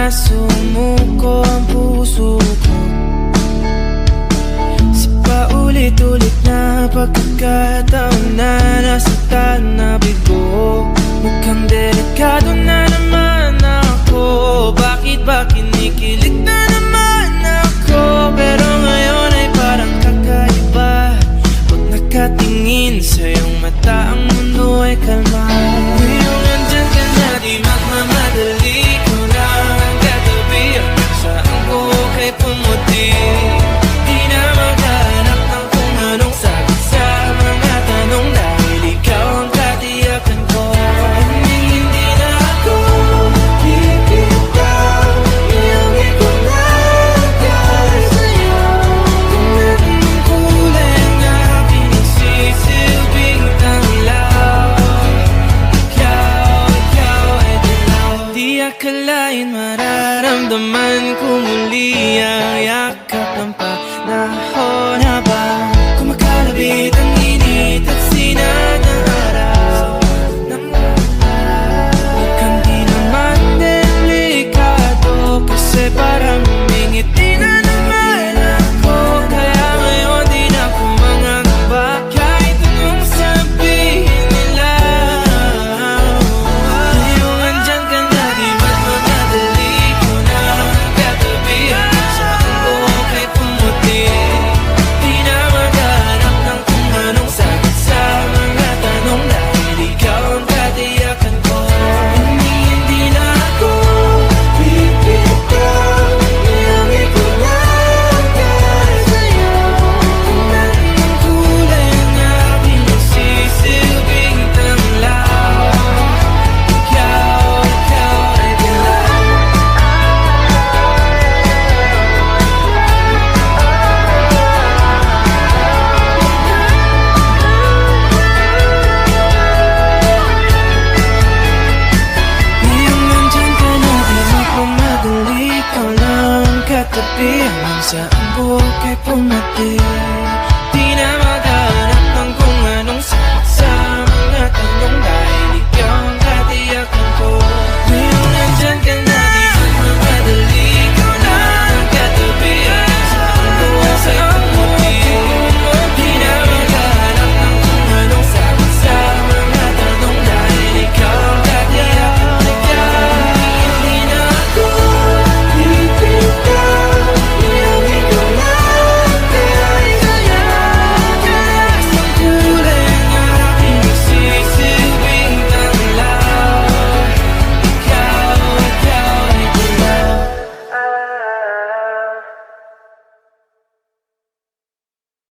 na sumuko ang puso ko. Sa paulit-ulit na pagkakataon na nasaktan na bigo Akalain mararamdaman ko muli ang yakap ng panahon. Habang Minsan ang buhok ay pumati Di na